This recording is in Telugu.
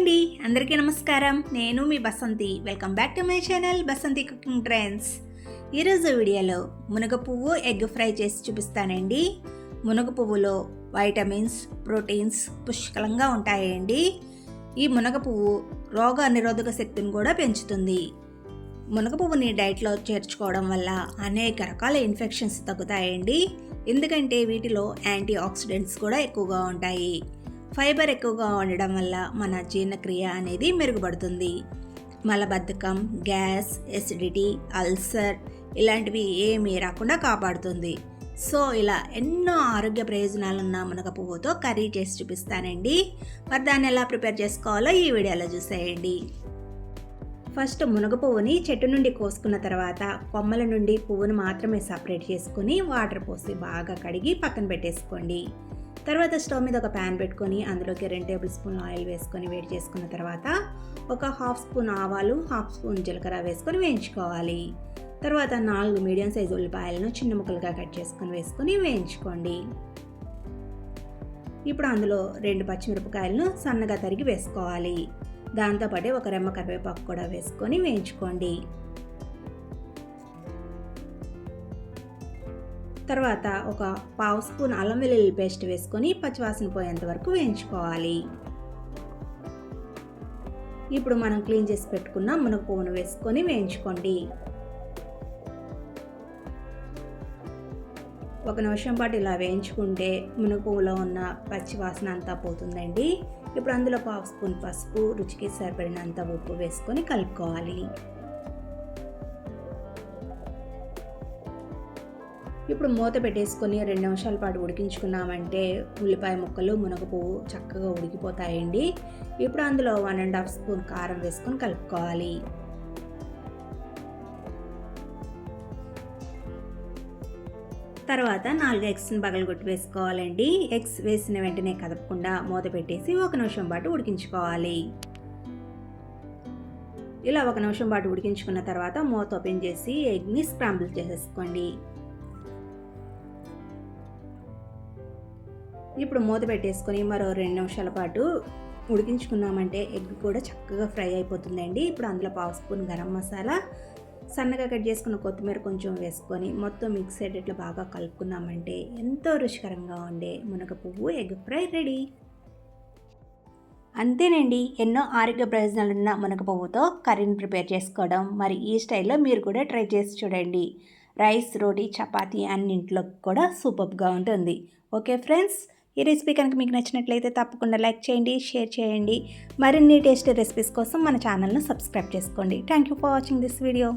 అండి. అందరికీ నమస్కారం. నేను మీ Basanti. Welcome back to my channel Basanti cooking trends. ఈరోజు వీడియోలో మునగ పువ్వు ఎగ్ ఫ్రై చేసి చూపిస్తానండి. మునగ పువ్వులో వైటమిన్స్ ప్రోటీన్స్ పుష్కలంగా ఉంటాయండి. ఈ మునగ పువ్వు రోగ నిరోధక శక్తిని కూడా పెంచుతుంది. మునగ పువ్వుని డైట్లో చేర్చుకోవడం వల్ల అనేక రకాల ఇన్ఫెక్షన్స్ తగ్గుతాయండి. ఎందుకంటే వీటిలో యాంటీ ఆక్సిడెంట్స్ కూడా ఎక్కువగా ఉంటాయి. ఫైబర్ ఎక్కువగా ఉండడం వల్ల మన జీర్ణక్రియ అనేది మెరుగుపడుతుంది. మలబద్ధకం గ్యాస్ ఎసిడిటీ అల్సర్ ఇలాంటివి ఏమీ రాకుండా కాపాడుతుంది. సో ఇలా ఎన్నో ఆరోగ్య ప్రయోజనాలున్న మునగ పువ్వుతో కర్రీ చేసి చూపిస్తానండి. మరి దాన్ని ఎలా ప్రిపేర్ చేసుకోవాలో ఈ వీడియోలో చూసేయండి. ఫస్ట్ మునగ పువ్వుని చెట్టు నుండి కోసుకున్న తర్వాత కొమ్మల నుండి పువ్వును మాత్రమే సపరేట్ చేసుకుని వాటర్ పోసి బాగా కడిగి పక్కన పెట్టేసుకోండి. తర్వాత స్టవ్ మీద ఒక ప్యాన్ పెట్టుకొని అందులోకి రెండు టేబుల్ స్పూన్ ఆయిల్ వేసుకొని వేడి చేసుకున్న తర్వాత ఒక హాఫ్ స్పూన్ ఆవాలు హాఫ్ స్పూన్ జీలకర్ర వేసుకొని వేయించుకోవాలి. తర్వాత నాలుగు మీడియం సైజు ఉల్లిపాయలను చిన్న ముక్కలుగా కట్ చేసుకొని వేసుకొని వేయించుకోండి. ఇప్పుడు అందులో రెండు పచ్చిమిరపకాయలను సన్నగా తరిగి వేసుకోవాలి. దాంతోపాటు ఒక రెమ్మ కరివేపాకు కూడా వేసుకొని వేయించుకోండి. తర్వాత ఒక పావు స్పూన్ అల్లం వెల్లుల్లి పేస్ట్ వేసుకొని పచ్చివాసన పోయేంత వరకు వేయించుకోవాలి. ఇప్పుడు మనం క్లీన్ చేసి పెట్టుకున్న మునగపువ్వును వేసుకొని వేయించుకోండి. ఒక నిమిషం పాటు ఇలా వేయించుకుంటే మునగ పువ్వులో ఉన్న పచ్చి వాసన అంతా పోతుందండి. ఇప్పుడు అందులో పావు స్పూన్ పసుపు రుచికి సరిపడినంత ఉప్పు వేసుకొని కలుపుకోవాలి. ఇప్పుడు మూత పెట్టేసుకొని రెండు నిమిషాల పాటు ఉడికించుకున్నామంటే ఉల్లిపాయ ముక్కలు మునగ పువ్వు చక్కగా ఉడికిపోతాయండి. ఇప్పుడు అందులో వన్ అండ్ హాఫ్ స్పూన్ కారం వేసుకొని కలుపుకోవాలి. తర్వాత నాలుగు ఎగ్స్ని పగలగొట్టి వేసుకోవాలండి. ఎగ్స్ వేసిన వెంటనే కదపకుండా మూత పెట్టేసి ఒక నిమిషం పాటు ఉడికించుకోవాలి. ఇలా ఒక నిమిషం పాటు ఉడికించుకున్న తర్వాత మూత ఓపెన్ చేసి ఎగ్ని స్క్రాంబుల్ చేసేసుకోండి. ఇప్పుడు మూత పెట్టేసుకొని మరో రెండు నిమిషాల పాటు ఉడికించుకున్నామంటే ఎగ్ కూడా చక్కగా ఫ్రై అయిపోతుందండి. ఇప్పుడు అందులో పావు స్పూన్ గరం మసాలా సన్నగా కట్ చేసుకున్న కొత్తిమీర కొంచెం వేసుకొని మొత్తం మిక్స్ అయ్యేటట్లు బాగా కలుపుకున్నామంటే ఎంతో రుచికరంగా ఉండే మునగ పువ్వు ఎగ్ ఫ్రై రెడీ. అంతేనండి ఎన్నో ఆరోగ్య ప్రయోజనాలు ఉన్న మునగ పువ్వుతో కర్రీని ప్రిపేర్ చేసుకోవడం మరి ఈ స్టైల్లో మీరు కూడా ట్రై చేసి చూడండి. రైస్ రోటీ చపాతీ అన్నింటిలో కూడా సూపర్గా ఉంటుంది. ఓకే ఫ్రెండ్స్ ఈ రెసిపీ కనుక మీకు నచ్చినట్లయితే తప్పకుండా లైక్ చేయండి షేర్ చేయండి. మరిన్ని టేస్టీ రెసిపీస్ కోసం మన ఛానల్ను సబ్స్క్రైబ్ చేసుకోండి. Thank you for watching this video